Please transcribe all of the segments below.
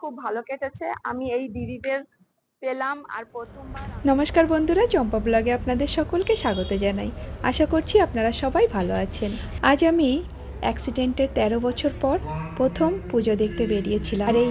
খুব ভালো কেটেছে। আমি এই দিদিদের পেলাম আর নমস্কার বন্ধুরা, চম্পা ব্লগে আপনাদের সকলকে স্বাগত জানাই। আশা করছি আপনারা সবাই ভালো আছেন। আজ আমি অ্যাক্সিডেন্টের তেরো বছর পর প্রথম পুজো দেখতে বেরিয়েছিলাম। আর এই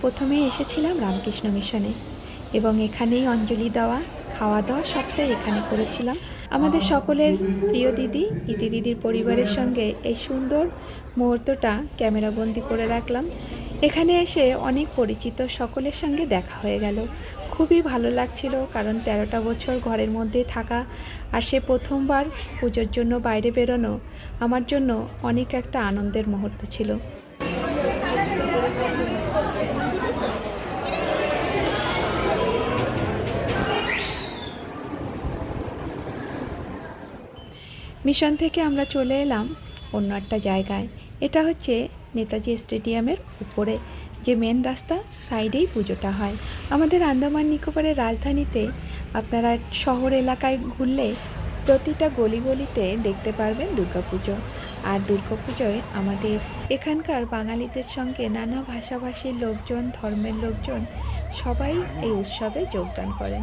প্রথমে এসেছিলাম রামকৃষ্ণ মিশনে এবং এখানেই অঞ্জলি দেওয়া, খাওয়া দাওয়া সবটাই এখানে করেছিলাম। আমাদের সকলের প্রিয় দিদি, ইতি দিদির পরিবারের সঙ্গে এই সুন্দর মুহূর্তটা ক্যামেরাবন্দি করে রাখলাম। এখানে এসে অনেক পরিচিত সকলের সঙ্গে দেখা হয়ে গেল। খুবই ভালো লাগছিল কারণ তেরোটা বছর ঘরের মধ্যে থাকা আর সে প্রথমবার পুজোর জন্য বাইরে বেরোনো আমার জন্য অনেক একটা আনন্দের মুহূর্ত ছিল। মিশন থেকে আমরা চলে এলাম অন্য একটা জায়গায়। এটা হচ্ছে নেতাজি স্টেডিয়ামের উপরে, যে মেন রাস্তা সাইডেই পুজোটা হয়। আমাদের আন্দামান নিকোবরের রাজধানীতে আপনারা শহর এলাকায় ঘুরলে প্রতিটা গলি গলিতে দেখতে পারবেন দুর্গাপুজো। আর দুর্গাপুজোয় আমাদের এখানকার বাঙালিদের সঙ্গে নানা ভাষাভাষীর লোকজন, ধর্মের লোকজন সবাই এই উৎসবে যোগদান করেন।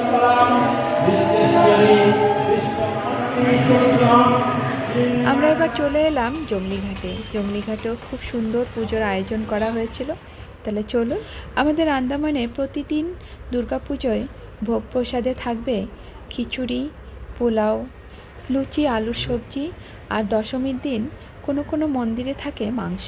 আমরা এবার চলে এলাম জমনিঘাটে জমনিঘাটেও খুব সুন্দর পুজোর আয়োজন করা হয়েছিল। তাহলে চলুন, আমাদের আন্দামানে প্রতিদিন দুর্গাপুজোয় ভোগ প্রসাদে থাকবে খিচুড়ি, পোলাও, লুচি, আলুর সবজি আর দশমীর দিন কোনো কোনো মন্দিরে থাকে মাংস।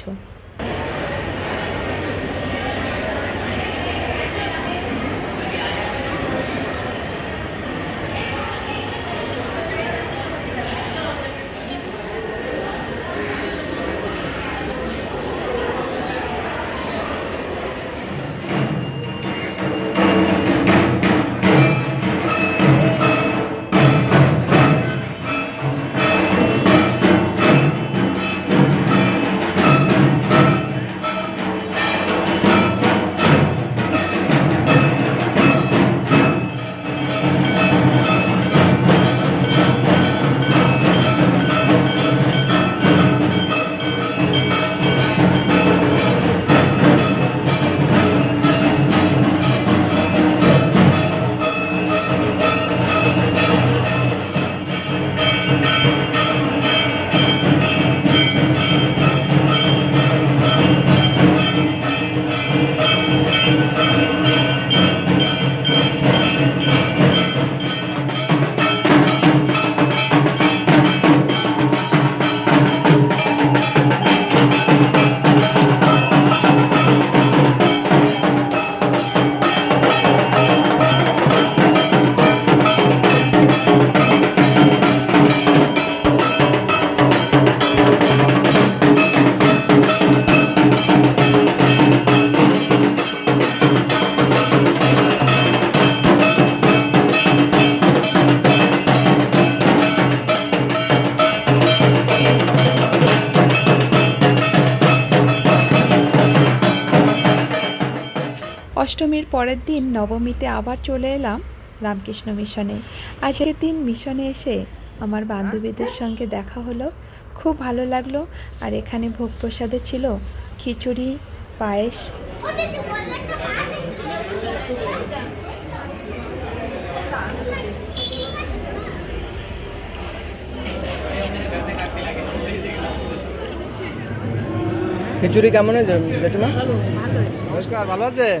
অষ্টমীর পরের দিন নবমীতে আবার চলে এলাম রামকৃষ্ণ মিশনে। আজকের দিন মিশনে এসে আমার বান্ধবীদের সঙ্গে দেখা হলো, খুব ভালো লাগল আর এখানে ভোগ প্রসাদে ছিল খিচুড়ি, পায়েস। খিচুড়ি কেমন হয়েছে জেঠিমা? নমস্কার, ভালো আছেন?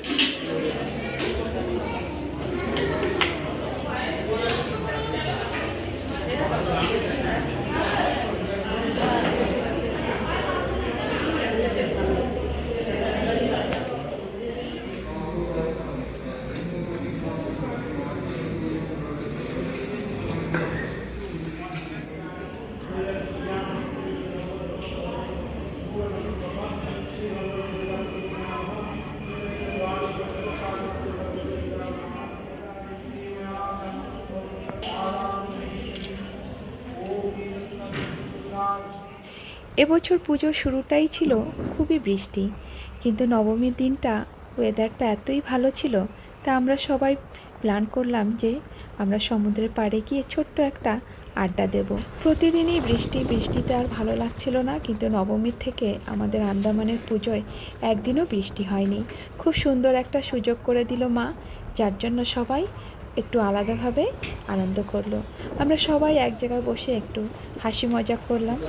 এবছর পুজোর শুরুটাই ছিল খুবই বৃষ্টি। কিন্তু নবমীর দিনটা ওয়েদারটা এতই ভালো ছিল, তা আমরা সবাই প্ল্যান করলাম যে আমরা সমুদ্রের পাড়ে গিয়ে ছোট্ট একটা আড্ডা দেব। প্রতিদিনই বৃষ্টি, বৃষ্টিতে আর ভালো লাগছিল না, কিন্তু নবমীর থেকে আমাদের আন্দামানের পুজোয় একদিনও বৃষ্টি হয়নি। খুব সুন্দর একটা সুযোগ করে দিল মা, যার জন্য সবাই একটু আলাদাভাবে আনন্দ করল। আমরা সবাই এক জায়গায় বসে একটু হাসি মজা করলাম।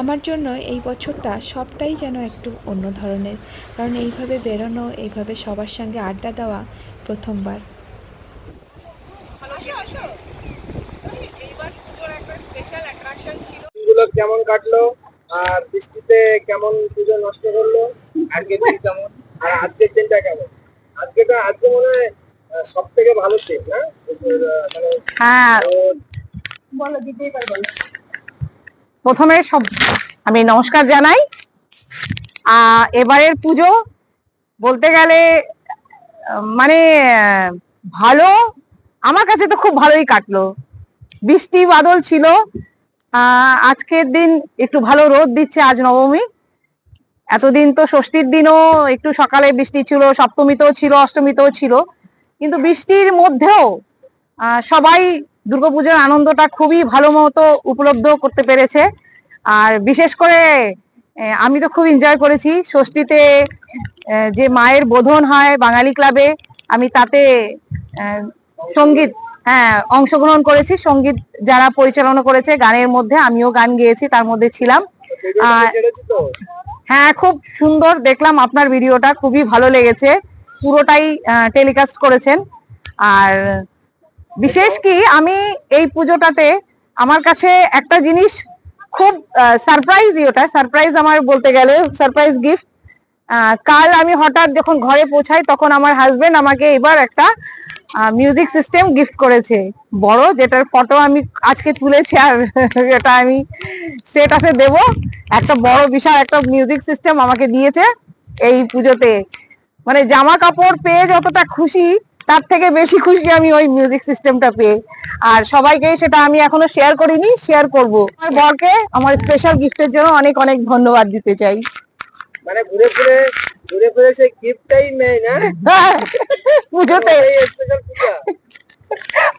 আমার জন্য এই বছরটা সবটাই যেন একটু অন্য ধরনের কারণ এইভাবে বেরোনো এইভাবে সবার সঙ্গে আড্ডা দেওয়া প্রথমবার। কেমন কাটলো? আর বৃষ্টিতে কেমন পুজো নষ্ট করল? আজকের দিন কেমন? আর আজকের দিনটা কেমন? আজকেটা আজকে মনে হয় সব থেকে ভালো না? মানে হ্যাঁ। বলো দিতেই পারব প্রথমে সব আমি নমস্কার জানাই। এবারের পুজো বলতে গেলে মানে ভালো আমার কাছে তো খুব ভালোই কাটলো। বৃষ্টি বাদল ছিল। আহ, আজকের দিন একটু ভালো রোদ দিচ্ছে আজ নবমী। এতদিন তো ষষ্ঠীর দিনও একটু সকালে বৃষ্টি ছিল সপ্তমীতেও ছিল অষ্টমীতেও ছিল। কিন্তু বৃষ্টির মধ্যেও সবাই দুর্গাপুজোর আনন্দটা খুবই ভালো মতো উপলব্ধ করতে পেরেছে। আর বিশেষ করে আমি তো খুব এনজয় করেছি। ষষ্ঠীতে যে মায়ের বোধন হয় বাঙালি ক্লাবে আমি তাতে সংগীত হ্যাঁ অংশগ্রহণ করেছি। সংগীত যারা পরিচালনা করেছে গানের মধ্যে আমিও গান গেয়েছি তার মধ্যে ছিলাম। হ্যাঁ খুব সুন্দর দেখলাম আপনার ভিডিওটা খুবই ভালো লেগেছে। পুরোটাই টেলিকাস্ট করেছেন। আর বিশেষ কি, আমি এই পুজোটাতে আমার কাছে একটা জিনিস খুব সারপ্রাইজ ওটা। সারপ্রাইজ আমার বলতে গেলে সারপ্রাইজ গিফট কাল আমি হঠাৎ যখন ঘরে পৌঁছাই, তখন আমার হাজবেন্ড আমাকে এবার একটা মিউজিক সিস্টেম গিফট করেছে। বড়, যেটার ফটো আমি আজকে তুলেছি আর এটা আমি স্টেটাসে দেব। একটা বড়, বিশাল একটা মিউজিক সিস্টেম আমাকে দিয়েছে এই পুজোতে। মানে জামা কাপড় পেয়ে যতটা খুশি তার থেকে বেশি খুশি আমি ওই মিউজিক সিস্টেমটা পেয়ে। আর সবাইকে সেটা আমি এখনও শেয়ার করিনি শেয়ার করব। আমার বরকে আমার স্পেশাল গিফটের জন্য অনেক অনেক ধন্যবাদ দিতে চাই। মানে ঘুরে ঘুরে ঘুরে ঘুরে সেই গিফটটাই নেই না? পুজোতে। এই স্পেশাল পূজা।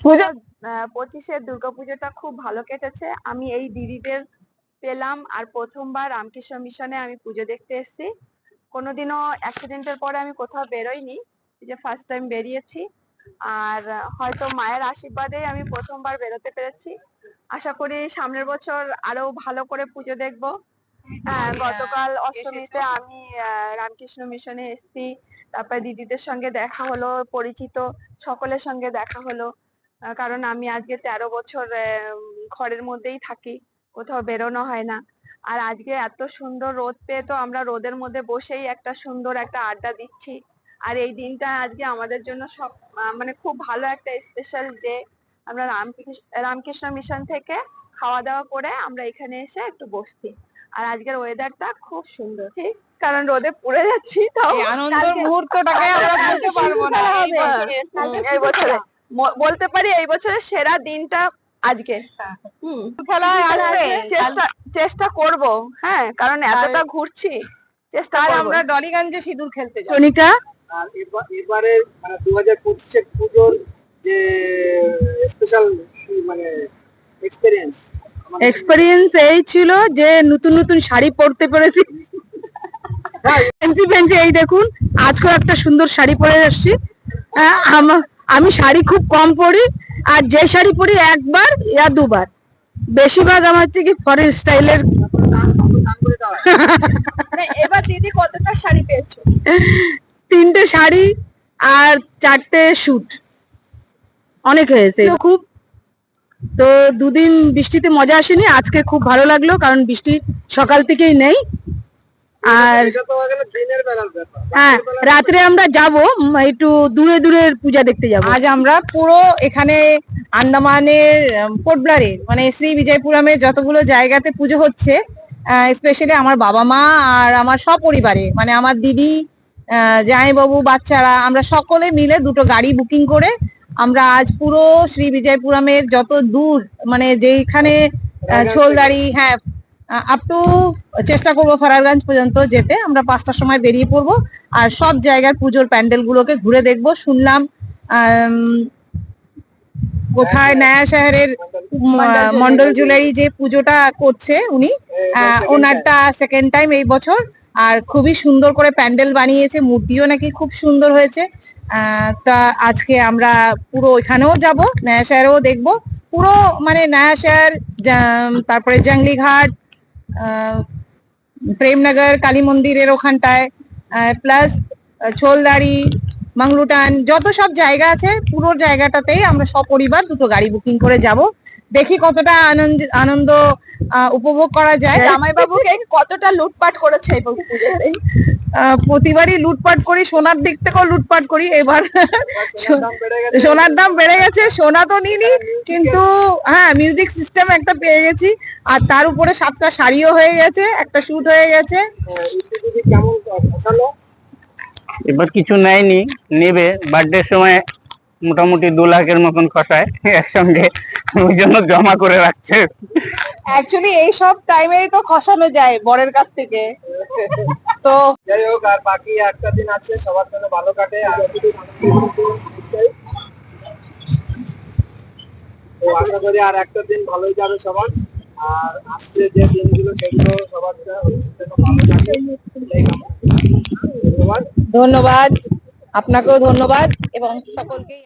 পুজো। পঁচিশে দুর্গাপুজোটা খুব ভালো কেটেছে। আমি এই দিদিদের পেলাম আর প্রথমবার রামকৃষ্ণ মিশনে আমি পুজো দেখতে এসেছি। কোনোদিনও অ্যাক্সিডেন্টের পরে আমি কোথাও বেরোইনি। যে ফার্স্ট টাইম বেরিয়েছি। আর হয়তো মায়ের আশীর্বাদে আমি প্রথমবার বেরোতে পেরেছি। আশা করি সামনের বছর আরও ভালো করে পুজো দেখব। হ্যাঁ গতকাল অষ্টমীতে আমি রামকৃষ্ণ মিশনে এসেছি। তারপর দিদিদের সঙ্গে দেখা হলো পরিচিত সকলের সঙ্গে দেখা হলো। কারণ আমি আজকে তেরো বছর ঘরের মধ্যেই থাকি। কোথাও বেরোনো হয় না। আর আজকে এত সুন্দর রোদ পেয়ে তো আমরা রোদের মধ্যে বসেই একটা সুন্দর একটা আড্ডা দিচ্ছি। আর এই দিনটা আজকে আমাদের জন্য সব মানে খুব ভালো একটা স্পেশাল ডে আমরা রামকৃষ্ণ রামকৃষ্ণ মিশন থেকে খাওয়া দাওয়া করে আমরা এখানে এসে একটু বসছি। আর আজকের ওয়েদারটা খুব সুন্দর। ঠিক? কারণ রোদে পুড়ে যাচ্ছি তাও আনন্দের মুহূর্তটাকে আমরা ভুলতে পারব না। এই বছরে। বলতে পারি এই বছরের সেরা দিনটা আজকে। হুম। খেলায় আসবে। চেষ্টা চেষ্টা করব। হ্যাঁ কারণ এতটা ঘুরছি। চেষ্টা করব। আমরা ডলিগঞ্জে সিঁদুর খেলতে যাব। টনিকা? এবারে মানে দু হাজার পঁচিশের পুজোর যে স্পেশাল মানে এক্সপিরিয়েন্স এক্সপেরিয়েন্স এই ছিল যে নতুন নতুন শাড়ি পরতে পেরেছি। ফ্যান্সি ফ্যান্সি এই দেখুন আজকেও একটা সুন্দর শাড়ি পরে এসেছি হ্যাঁ, আমি শাড়ি খুব কম পরি আর যে শাড়ি পরি একবার ইয়া দুবার। বেশিরভাগ আমার হচ্ছে কি ফরেন স্টাইলের মানে এবার দিদি কতটা শাড়ি পেয়েছ? তিনটে শাড়ি আর চারটে স্যুট অনেক হয়েছে। খুব তো দুদিন বৃষ্টিতে মজা আসেনি আজকে খুব ভালো লাগল কারণ বৃষ্টি সকাল থেকেই নেই। আর হয়ে রাত্রে আমরা যাব একটু দূরে দূরের পূজা দেখতে যাব। আজ আমরা পুরো এখানে আন্দামানের পোটব্লারের মানে শ্রী বিজয়পুরমের যতগুলো জায়গাতে পুজো হচ্ছে স্পেশালি আমার বাবা মা আর আমার সপরিবারে মানে আমার দিদি জামাইবাবু বাচ্চারা আমরা সকলে মিলে দুটো গাড়ি বুকিং করে আমরা আজ পুরো শ্রী বিজয়পুরামের যত দূর মানে যেখানে আহ, ছোলদাড়ি হ্যাঁ আপ টু চেষ্টা করব ফরারগঞ্জ পর্যন্ত যেতে। আমরা পাঁচটার সময় বেরিয়ে পড়ব আর সব জায়গার পুজোর প্যান্ডেল গুলোকে ঘুরে দেখব। শুনলাম কোথায় নয়া শহরের মন্ডল জুয়েলারি যে পুজোটা করছে উনি ওনারটা সেকেন্ড টাইম এই বছর। আর খুবই সুন্দর করে প্যান্ডেল বানিয়েছে মূর্তিও নাকি খুব সুন্দর হয়েছে। আহ, তা আজকে আমরা পুরো ওইখানেও যাব নয়া শহরেও দেখব। পুরো মানে নয়া শহর তারপরে জঙ্গলি ঘাট প্রেমনগর, কালী মন্দিরের ওখানটায় প্লাস ছোলদাড়ি, মাংলুটান, যত সব জায়গা আছে, পুরো জায়গাটাতেই আমরা সপরিবার দুটো গাড়ি বুকিং করে যাব। দেখি কতটা আনন্দ আনন্দ উপভোগ করা যায়। জামাই বাবুকে কতটা লুটপাট করেছে এই পুজোতে? আহ, প্রতিবারই লুটপাট করি সোনার দিক থেকেও লুটপাট করি এবার সোনার দাম বেড়ে গেছে সোনা তো নিনি কিন্তু হ্যাঁ মিউজিক সিস্টেম একটা পেয়ে গেছি আর তার উপরে সাতটা শাড়িও হয়ে গেছে একটা শুট হয়ে গেছে। হ্যাঁ, এবার কিছু নেয়নি নেবে বার্থডের সময় মোটামুটি দু লাখের মতন খসায় একসঙ্গে ওই জন্য জমা করে রাখছে। অ্যাকচুয়ালি এই সব টাইমেই তো খসানো যায় বরের কাছ থেকে। তো যাই হোক আর বাকি একটা দিন আছে সবার জন্য ভালো কাটে আর তো আশা করি আর একটা দিন ভালোই যাবে সবার। আর আসছে যে দিনগুলো সেগুলো সবার জন্য ভালো কাটে। ধন্যবাদ। ধন্যবাদ। আপনাকেও ধন্যবাদ এবং সকলকেই